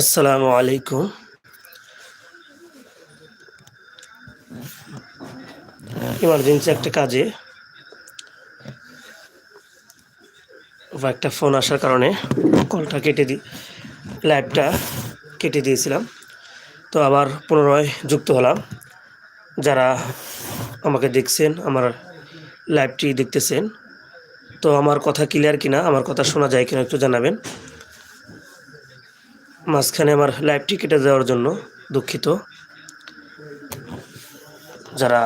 আসসালামু আলাইকুম। ইমার্জেন্সি একটা কাজে। বা একটা ফোন আসার কারণে কলটা কেটে দিই লাইভটা কেটে দিয়েছিলাম। তো আবার পুনরায় যুক্ত হলাম। যারা আমাকে দেখছেন, আমার লাইভটি দেখতেছেন, তো আমার কথা ক্লিয়ার কিনা, আমার কথা শোনা যায় কিনা একটু জানাবেন। মাঝখানে আমার লাইভটি কেটে দেওয়ার জন্য দুঃখিত। যারা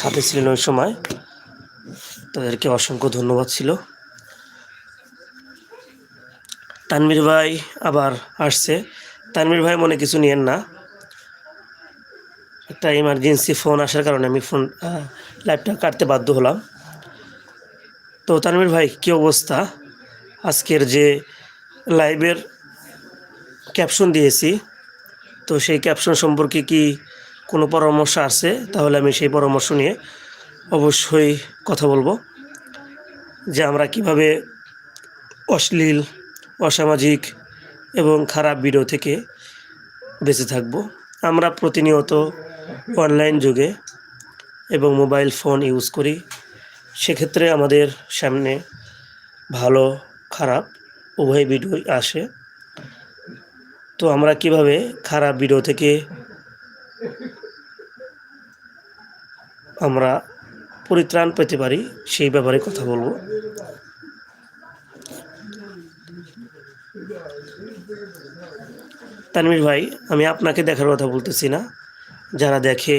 সাথে ছিলেন ওই সময়, তাদেরকে অসংখ্য ধন্যবাদ ছিল। তানমির ভাই আবার আসছে। তানমির ভাই মনে কিছু নিয়েন না। একটা ইমার্জেন্সি ফোন আসার কারণে আমি ফোন লাইভটা কাটতে বাধ্য হলাম। তো তানমির ভাই, কী অবস্থা? আজকের যে লাইভের ক্যাপশন দিয়েছি। তো সেই ক্যাপশন সম্পর্কে কি কোনো পরামর্শ আছে? তাহলে আমি সেই পরামর্শ নিয়ে অবশ্যই কথা বলব। যে আমরা কীভাবে অশ্লীল, অসামাজিক এবং খারাপ ভিডিও থেকে বেঁচে থাকব। আমরা প্রতিনিয়ত অনলাইন যুগে এবং মোবাইল ফোন ইউজ করি। সেক্ষেত্রে আমাদের সামনে ভালো, খারাপ উভয় ভিডিওই আসে। তো আমরা কীভাবে খারাপ ভিডিও থেকে আমরা পরিত্রাণ পেতে পারি, সেই ব্যাপারে কথা বলব। তানমির ভাই, আমি আপনাকে দেখার কথা বলতেছি না। যারা দেখে,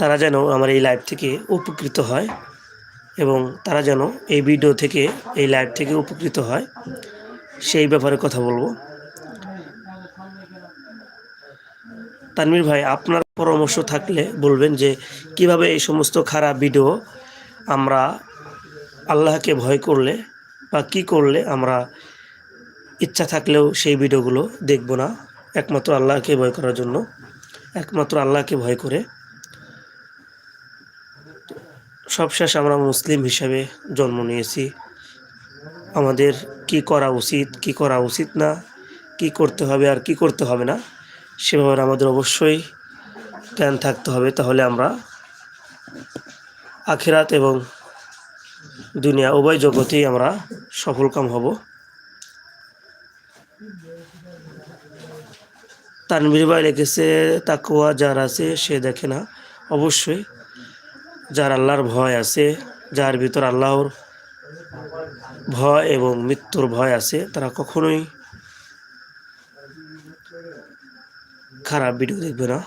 তারা যেন আমার এই লাইভ থেকে উপকৃত হয় এবং তারা যেন এই ভিডিও থেকে, এই লাইভ থেকে উপকৃত হয়, সেই ব্যাপারে কথা বলব। তানমির ভাই, আপনার পরামর্শ থাকলে বলবেন যে কীভাবে এই সমস্ত খারাপ ভিডিও আমরা আল্লাহকে ভয় করলে বা কি করলে আমরা ইচ্ছা থাকলেও সেই ভিডিওগুলো দেখব না? একমাত্র আল্লাহকে ভয় করার জন্য, একমাত্র আল্লাহকে ভয় করে। সবশেষ আমরা মুসলিম হিসাবে জন্ম নিয়েছি। আমাদের কি করা উচিত, কি করা উচিত না, কি করতে হবে আর কি করতে হবে না সে ব্যাপারে আমাদের অবশ্যই জ্ঞান থাকতে হবে, তাহলে আমরা আখিরাত এবং দুনিয়া, উভয় জগতেই আমরা সফলকাম হব। তানবির ভাই লিখেছে তাকুয়া যার আছে সে দেখে না। অবশ্যই যার আল্লাহর ভয় আছে, যার ভিতর আল্লাহর ভয় এবং মৃত্যুর ভয় আছে, তারা কখনোই খারাপ ভিডিও দেখবে না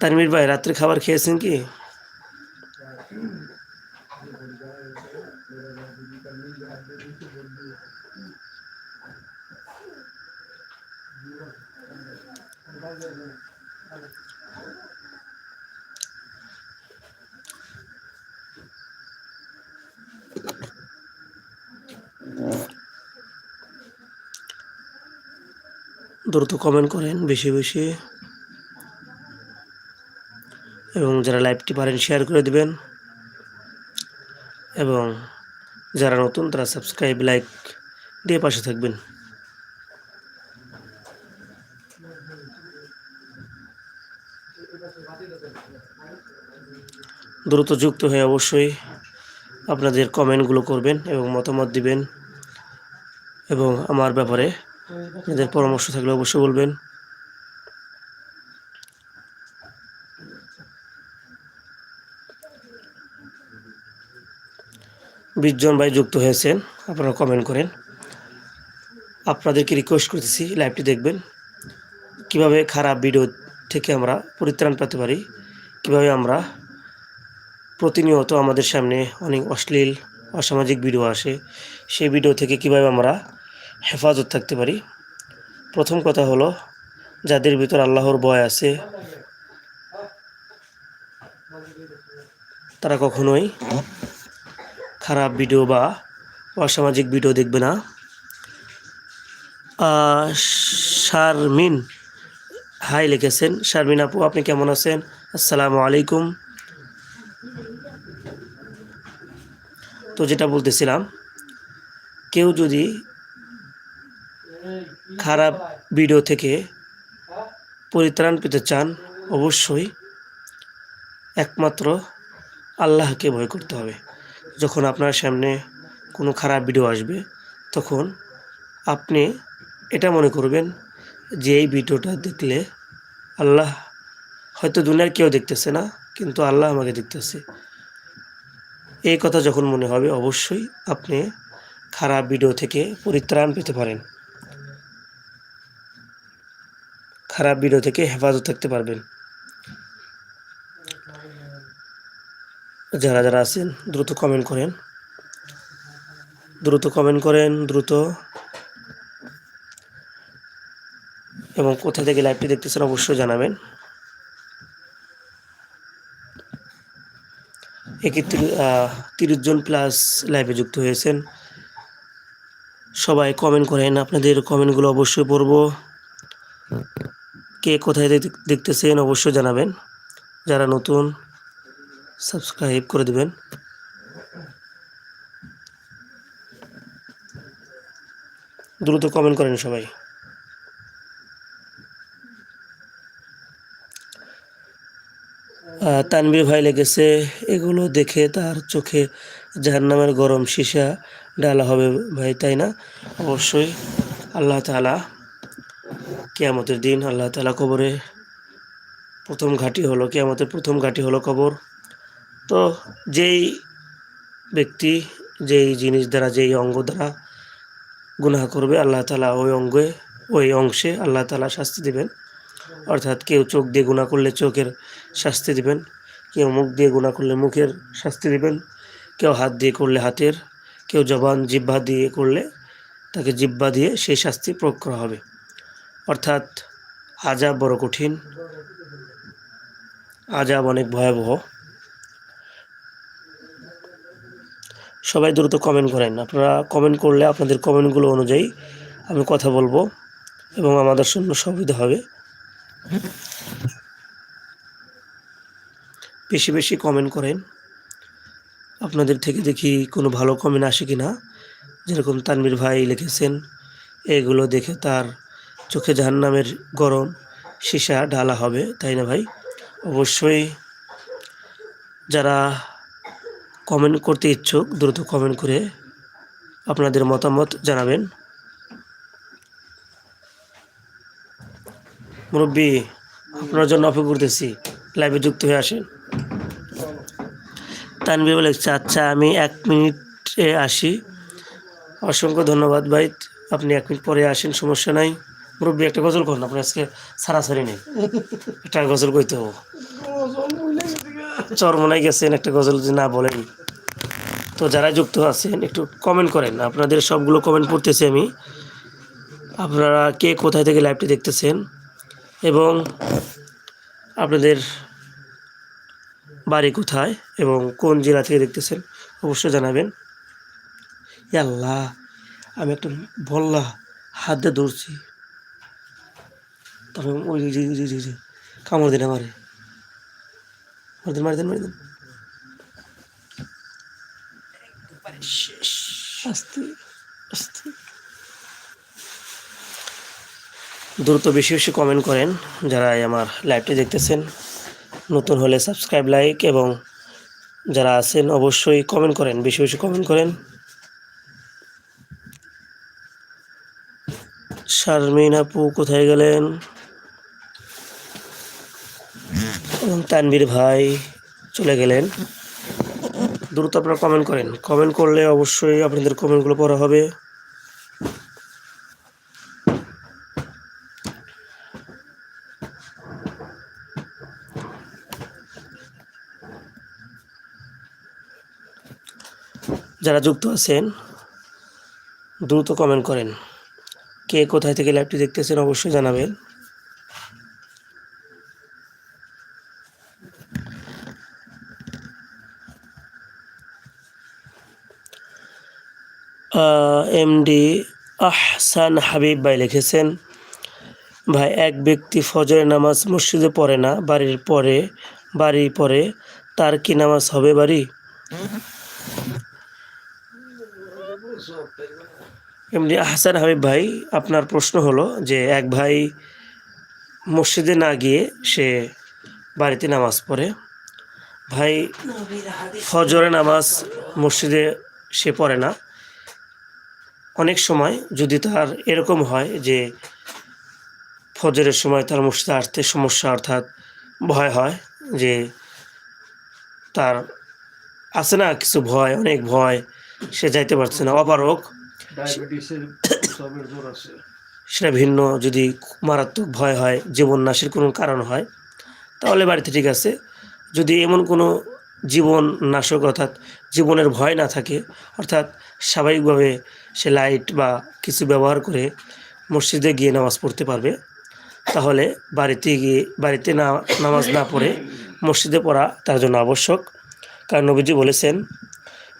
তানমির ভাই রাত্রে খাবার খেয়েছেন কি দ্রুত কমেন্ট করেন, বেশি বেশি। এবং যারা লাইভটি পারেন শেয়ার করে দিবেন। এবং যারা নতুন, তারা সাবস্ক্রাইব লাইক দিয়ে পাশে থাকবেন। দ্রুত যুক্ত হয়ে অবশ্যই আপনাদের কমেন্টগুলো করবেন এবং মতামত দিবেন। এবং আমার ব্যাপারে আপনাদের পরামর্শ থাকলে অবশ্যই বলবেন। বিশজন ভাই যুক্ত হয়েছেন, আপনারা কমেন্ট করেন। আপনাদেরকে রিকোয়েস্ট করতেছি লাইভটি দেখবেন। কীভাবে খারাপ ভিডিও থেকে আমরা পরিত্রাণ পেতে পারি, কীভাবে আমরা প্রতিনিয়ত আমাদের সামনে অনেক অশ্লীল, অসামাজিক ভিডিও আসে, সেই ভিডিও থেকে কীভাবে আমরা হেফাজত থাকতে পারি। প্রথম কথা হলো, যাদের ভিতর আল্লাহর ভয় আছে, তারা কখনোই খারাপ ভিডিও বা অসামাজিক ভিডিও দেখবে না। শারমিন হাই লিখেছেন। শারমিন আপু, আপনি কেমন আছেন? আসসালামু আলাইকুম। তো যেটা বলতেছিলাম, কেউ যদি খারাপ ভিডিও থেকে পরিত্রাণ পেতে চান, অবশ্যই একমাত্র আল্লাহকে ভয় করতে হবে। যখন আপনার সামনে কোনো খারাপ ভিডিও আসবে, তখন আপনি এটা মনে করবেন যে এই ভিডিওটা দেখলে আল্লাহ হয়তো দুনিয়ার কেউ দেখতেছে না, কিন্তু আল্লাহ আমাকে দেখতেছে। এই কথা যখন মনে হবে, অবশ্যই আপনি খারাপ ভিডিও থেকে পরিত্রাণ পেতে পারেন। খারাপ ভিডিও থেকে হেফাজত থাকতে পারবেন। যারা যারা আছেন, দ্রুত কমেন্ট করেন। দ্রুত কমেন্ট করেন, দ্রুত। এবং কোথা থেকে লাইভটি দেখতেছেন অবশ্যই জানাবেন। একে তিরিশ জন প্লাস লাইভে যুক্ত হয়েছেন। সবাই কমেন্ট করেন, আপনাদের কমেন্টগুলো অবশ্যই পড়ব। কে কোথায় দেখতেছেন অবশ্যই জানাবেন। যারা নতুন সাবস্ক্রাইব করে দিবেন। দ্রুত কমেন্ট করেন সবাই। আহ, তানবীর ভাই লেগেছে এগুলো দেখে তার চোখে জাহান্নামের গরম সীসা ডালা হবে ভাই তাই না? অবশ্যই আল্লাহ তাআলা কেয়ামতের দিন আল্লাহ তাআলা কবরে প্রথম ঘাঁটি হলো, কেয়ামতের প্রথম ঘাঁটি হলো কবর। তো যেই ব্যক্তি, যেই জিনিস দ্বারা, যেই অঙ্গ দ্বারা গুনাহ করবে, আল্লাহ তাআলা ওই অঙ্গে, ওই অংশে আল্লাহ তাআলা শাস্তি দিবেন। অর্থাৎ কেউ চোখ দিয়ে গুণা করলে চোখের শাস্তি দিবেন, কেউ মুখ দিয়ে গুণা করলে মুখের শাস্তি দিবেন, কেউ হাত দিয়ে করলে হাতের, কেউ জবান, জিহ্বা দিয়ে করলে তাকে জিহ্বা দিয়ে সেই শাস্তি প্রয়োগ করা হবে। অর্থাৎ আজাব বড় কঠিন, আজাব অনেক ভয়াবহ। সবাই দ্রুত কমেন্ট করেন। আপনারা কমেন্ট করলে আপনাদের কমেন্টগুলো অনুযায়ী আমি কথা বলব এবং আমাদের জন্য সুবিধা হবে। বেশি বেশি কমেন্ট করেন। আপনাদের থেকে দেখি কোনো ভালো কমেন্ট আসে কি না যেরকম তানবীর ভাই লিখেছেন, এগুলো দেখে তার চোখে জাহান্নামের গরম, সীসা ঢালা হবে, তাই না ভাই? অবশ্যই যারা কমেন্ট করতে ইচ্ছুক, দ্রুত কমেন্ট করে আপনাদের মতামত জানাবেন। মুরব্বী, আপনার জন্য অপেক্ষা করতেছি। লাইভে যুক্ত হয়ে আসেন। তানবীর বলেছে আচ্ছা আমি এক মিনিটে আসি। অসংখ্য ধন্যবাদ ভাই। আপনি এক মিনিট পরে আসেন, সমস্যা নাই। মুরব্বী একটা গজল করুন, আপনার আজকে সারাসারি নেই। একটা গজল কইতে হব। চরমনায় গেছেন, একটা গজল যদি না বলেন। তো যারা যুক্ত আছেন, একটু কমেন্ট করেন। আপনাদের সবগুলো কমেন্ট পড়তেছি আমি। আপনারা কে কোথায় থেকে লাইভটি দেখতেছেন? এবং আপনাদের বাড়ি কোথায় এবং কোন জেলা থেকে দেখতেছেন, অবশ্যই জানাবেন। আল্লাহ আমি একটা বললা হাত দিয়ে দৌড়ছি। তারপর ওই কামড় দিন আমারে মারি দেন মারি দেন মারি দেন। দ্রুত বেশি বেশি কমেন্ট করেন যারা আমার লাইভটি দেখতেছেন। নতুন হলে সাবস্ক্রাইব লাইক এবং যারা আছেন অবশ্যই কমেন্ট করেন, বেশি বেশি কমেন্ট করেন। শারমিন আপু, কোথায় গেলেন? তানবীর ভাই চলে গেলেন। দ্রুত আপনারা কমেন্ট করেন। কমেন্ট করলে অবশ্যই আপনাদের কমেন্টগুলো পড়া হবে। যারা যুক্ত আছেন, দ্রুত কমেন্ট করেন। কে কোথায় থেকে লাইভটি দেখতেছেন অবশ্যই জানাবেন। এমডি আহসান হাবিব ভাই লিখেছেন, ভাই, এক ব্যক্তি ফজরের নামাজ মসজিদে পড়ে না, বাড়ির পরে বাড়ি পরে তার কি নামাজ হবে বাড়ি? এমনি হাসান হাবিব ভাই, আপনার প্রশ্ন হলো যে এক ভাই মসজিদে না গিয়ে সে বাড়িতে নামাজ পড়ে। ভাই ফজরে নামাজ মসজিদে সে পড়ে না। অনেক সময় যদি তার এরকম হয় যে ফজরের সময় তার মসজিদে আসতে সমস্যা অর্থাৎ ভয় হয় যে তার আছে না কিছু ভয় অনেক ভয় সে যাইতে পারছে না অপারক সেটা ভিন্ন যদি মারাত্মক ভয় হয় জীবন নাশের কোনো কারণ হয় তাহলে বাড়িতে ঠিক আছে। যদি এমন কোনো জীবন নাশক অর্থাৎ জীবনের ভয় না থাকে অর্থাৎ স্বাভাবিকভাবে সে লাইট বা কিছু ব্যবহার করে মসজিদে গিয়ে নামাজ পড়তে পারবে। তাহলে বাড়িতে গিয়ে, বাড়িতে না, নামাজ না পড়ে মসজিদে পড়া তার জন্য আবশ্যক। কারণ নবীজি বলেছেন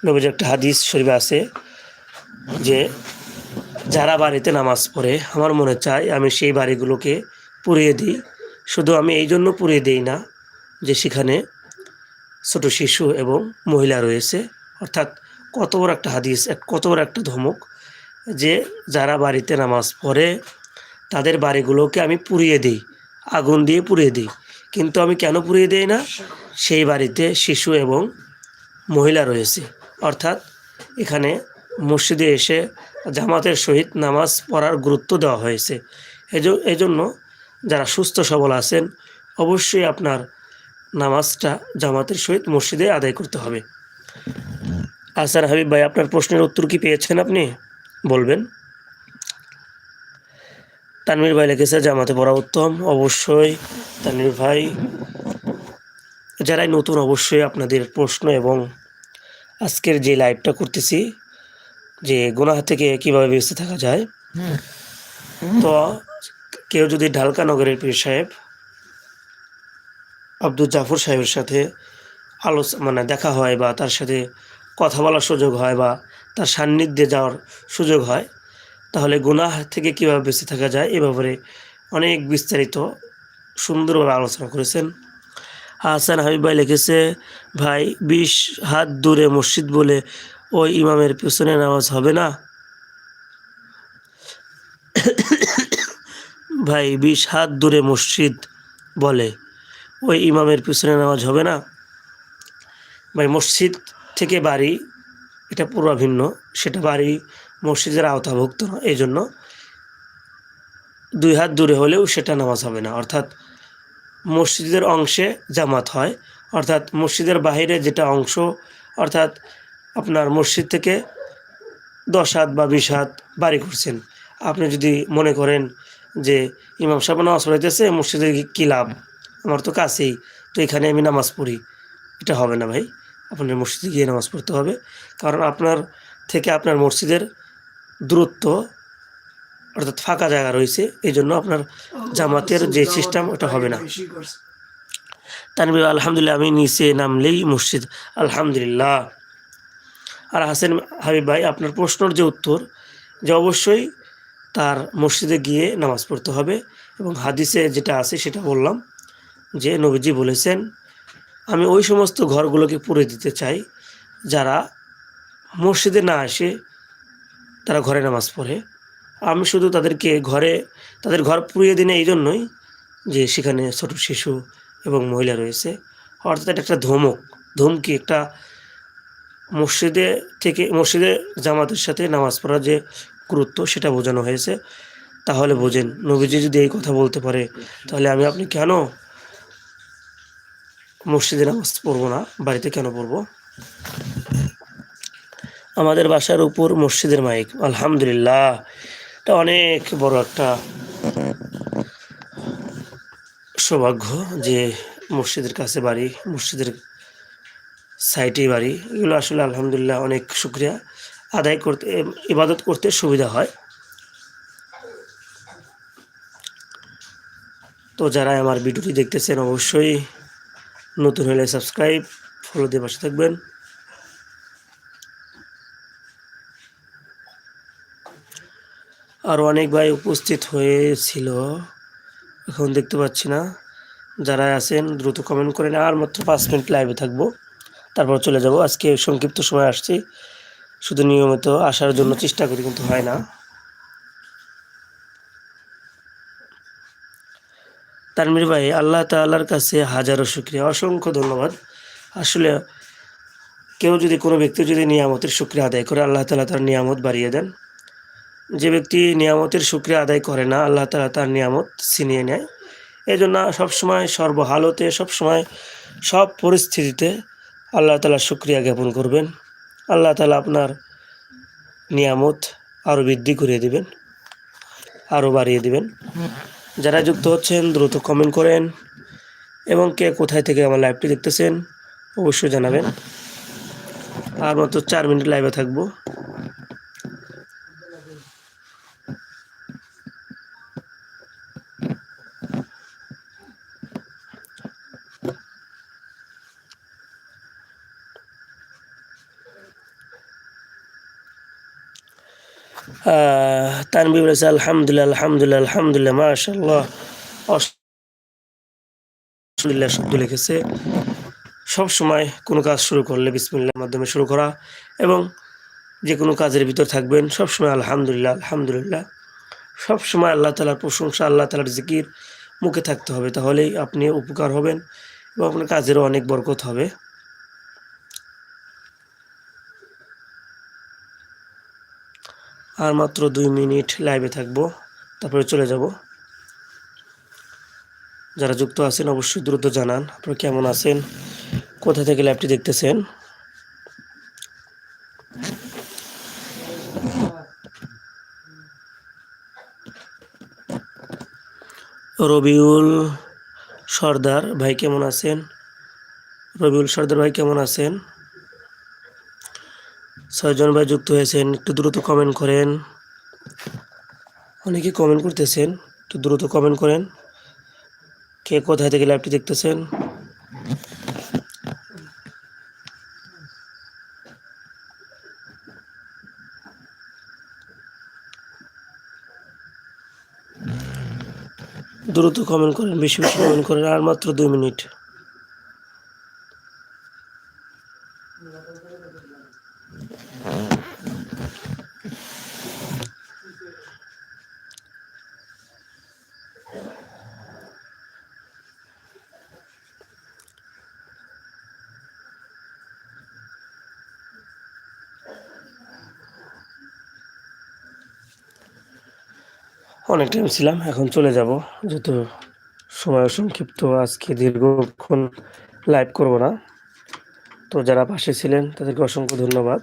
নবীজি একটা হাদিস শরীফে আছে যে, যারা বাড়িতে নামাজ পড়ে, আমার মনে চায় আমি সেই বাড়িগুলোকে পুড়িয়ে দিই। শুধু আমি এই জন্য পুড়িয়ে দিই না যে সেখানে ছোট শিশু এবং মহিলা রয়েছে। অর্থাৎ কত বড় একটা হাদিস, এক- কত বড় একটা ধমক যে যারা বাড়িতে নামাজ পড়ে তাদের বাড়িগুলোকে আমি পুড়িয়ে দিই, আগুন দিয়ে পুড়িয়ে দিই। কিন্তু আমি কেন পুড়িয়ে দিই না? সেই বাড়িতে শিশু এবং মহিলা রয়েছে। অর্থাৎ এখানে মসজিদে এসে জামাতের সহিত নামাজ পড়ার গুরুত্ব দেওয়া হয়েছে। এজ- এজন্য যারা সুস্থ সবল আছেন, অবশ্যই আপনার নামাজটা জামাতের সহিত মসজিদে আদায় করতে হবে। আসার হাবিব ভাই, আপনার প্রশ্নের উত্তর কি পেয়েছেন আপনি? বলবেন। তানভীর ভাই লিখেছে, জামাতে পড়া উত্তম, অবশ্যই। তানভীর ভাই, যারাই নতুন, অবশ্যই আপনাদের প্রশ্ন এবং আজকের যে লাইভটা করতেছি, যে গুনাহ থেকে কীভাবে বেঁচে থাকা যায়। তো কেউ যদি ঢালকা নগরের পীর সাহেব, আব্দুল জাফর সাহেবের সাথে আলোচ মানে দেখা হয় বা তার সাথে কথা বলার সুযোগ হয় বা তার সান্নিধ্যে যাওয়ার সুযোগ হয়, তাহলে গুনাহ থেকে কীভাবে বেঁচে থাকা যায় এ ব্যাপারে অনেক বিস্তারিত সুন্দরভাবে আলোচনা করেছেন। হাসান হাবিব ভাই লিখেছে, ভাই বিশ হাত দূরে মসজিদ বলে ওই ইমামের পিছনে নামাজ হবে না? ভাই বিশ হাত দূরে মসজিদ বলে ওই ইমামের পিছনে নামাজ হবে না? ভাই, মসজিদ থেকে বাড়ি, এটা পুরো ভিন্ন, সেটা বাড়ি মসজিদের আওতাভুক্ত না এই জন্য দুই হাত দূরে হলেও সেটা নামাজ হবে না। অর্থাৎ মসজিদের অংশে জামাত হয়, অর্থাৎ মসজিদের বাইরে যেটা অংশ, অর্থাৎ আপনার মসজিদ থেকে দশ হাত বা বিশ হাত বাড়ি করছেন। আপনি যদি মনে করেন যে ইমাম সাহেব নামাজ পড়াইতেছে, মসজিদে গিয়ে কী লাভ? আমার তো কাছেই, তো এখানে আমি নামাজ পড়ি, এটা হবে না ভাই। আপনার মসজিদে গিয়ে নামাজ পড়তে হবে। কারণ আপনার থেকে আপনার মসজিদের দূরত্ব অর্থাৎ ফাঁকা জায়গা রয়েছে। এই জন্য আপনার জামাতের যে সিস্টেম, ওটা হবে না। তানবির আলহামদুলিল্লাহ, আমি নিচে নামলেই মসজিদ। আলহামদুলিল্লাহ। আর হাসেন হাবিব ভাই, আপনার প্রশ্নর যে উত্তর, যে অবশ্যই তার মসজিদে গিয়ে নামাজ পড়তে হবে। এবং হাদিসে যেটা আছে সেটা বললাম, যে নবীজি বলেছেন আমি ওই সমস্ত ঘরগুলোকে পুড়ে দিতে চাই, যারা মসজিদে না আসে তারা ঘরে নামাজ পড়ে। আমি শুধু তাদেরকে ঘরে, তাদের ঘর পুড়িয়ে দিনে এই জন্যই যে সেখানে ছোট শিশু এবং মহিলা রয়েছে। অর্থাৎ এটা একটা ধমক। ধমকি একটা মসজিদে থেকে, মসজিদে জামাতের সাথে নামাজ পড়ার যে গুরুত্ব, সেটা বোঝানো হয়েছে। তাহলে বোঝেন, নবীজি যদি এই কথা বলতে পারে, তাহলে আমি আপনি কেন মসজিদে নামাজ পড়ব না, বাড়িতে কেন পড়ব? আমাদের বাসার উপর মসজিদের মাইক, আলহামদুলিল্লাহ। এটা অনেক বড় একটা সৌভাগ্য যে মসজিদের কাছে বাড়ি, মসজিদের সাইটেই বাড়ি। এগুলো আসলে আলহামদুলিল্লাহ অনেক শুক্রিয়া। আদায় করতে, ইবাদত করতে সুবিধা হয়। তো যারা আমার ভিডিওটি দেখতেছেন, অবশ্যই নতুন হলে সাবস্ক্রাইব ফলো দিয়ে পাশে থাকবেন। আর অনেক ভাই উপস্থিত হয়েছিল, এখন দেখতে পাচ্ছি না। যারা আছেন, দ্রুত কমেন্ট করেন আর মাত্র পাঁচ মিনিট লাইভে থাকব। তারপর চলে যাব। আজকে সংক্ষিপ্ত সময় আসছি। শুধু নিয়মিত আসার জন্য চেষ্টা করি, কিন্তু হয় না। তানমির ভাই, আল্লাহ তাআলার কাছে হাজারো শুক্রিয়া, অসংখ্য ধন্যবাদ। আসলে কেউ যদি কোনো ব্যক্তি যদি নিয়ামতের শুক্রিয়া আদায় করে, আল্লাহ তাআলা তার নিয়ামত বাড়িয়ে দেন। যে ব্যক্তি নিয়ামতের শুক্রিয়া আদায় করে না, আল্লাহ তাআলা তার নিয়ামত ছিনিয়ে নেয়। এই জন্য সবসময় সর্বহালতে, সবসময় সব পরিস্থিতিতে আল্লাহ তাআলা শুক্রিয়া জ্ঞাপন করবেন। আল্লাহ তালা আপনার নিয়ামত আরও বৃদ্ধি করিয়ে দিবেন আরও বাড়িয়ে দিবেন। যারা যুক্ত হচ্ছেন, দ্রুত কমেন্ট করেন এবং কে কোথায় থেকে আমার লাইভটি দেখতেছেন, অবশ্যই জানাবেন। আর মাত্র চার মিনিট লাইভে থাকব। আহ, তানবীর বলেছে আলহামদুলিল্লাহ আলহামদুলিল্লাহ আলহামদুলিল্লাহ মাশাল্লাহ আলহামদুলিল্লাহ শব্দ লিখেছে। সব সময় কোনো কাজ শুরু করলে বিসমিল্লার মাধ্যমে শুরু করা এবং যে কোনো কাজের ভিতর থাকবেন সব সময় আলহামদুলিল্লাহ আলহামদুলিল্লাহ। সব সময় আল্লাহ তালার প্রশংসা আল্লাহ তালার জিকির মুখে থাকতে হবে তাহলেই আপনি উপকার হবেন এবং আপনার কাজেরও অনেক বরকত হবে। আর মাত্র দুই মিনিট লাইভে থাকব। তারপরে চলে যাব। যারা যুক্ত আছেন, অবশ্যই দ্রুত জানান। আপনারা কেমন আছেন? কোথা থেকে লাইভটি দেখতেছেন? রবিউল সর্দার ভাই কেমন আছেন? রবিউল সর্দার ভাই কেমন আছেন? ছয়জন ভাই যুক্ত হয়েছেন, একটু দ্রুত কমেন্ট করেন। অনেকে কমেন্ট করতেছেন, একটু দ্রুত কমেন্ট করেন। কে কোথায় থেকে লাইভটি দেখতেছেন? দ্রুত কমেন্ট করেন, বেশি বেশি কমেন্ট করেন, আর মাত্র দুই মিনিট। অনেক টাইম ছিলাম, এখন চলে যাব। যত সময় সংক্ষিপ্ত, আজকে দীর্ঘক্ষণ লাইভ করব না। তো যারা পাশে ছিলেন, তাদেরকে অসংখ্য ধন্যবাদ।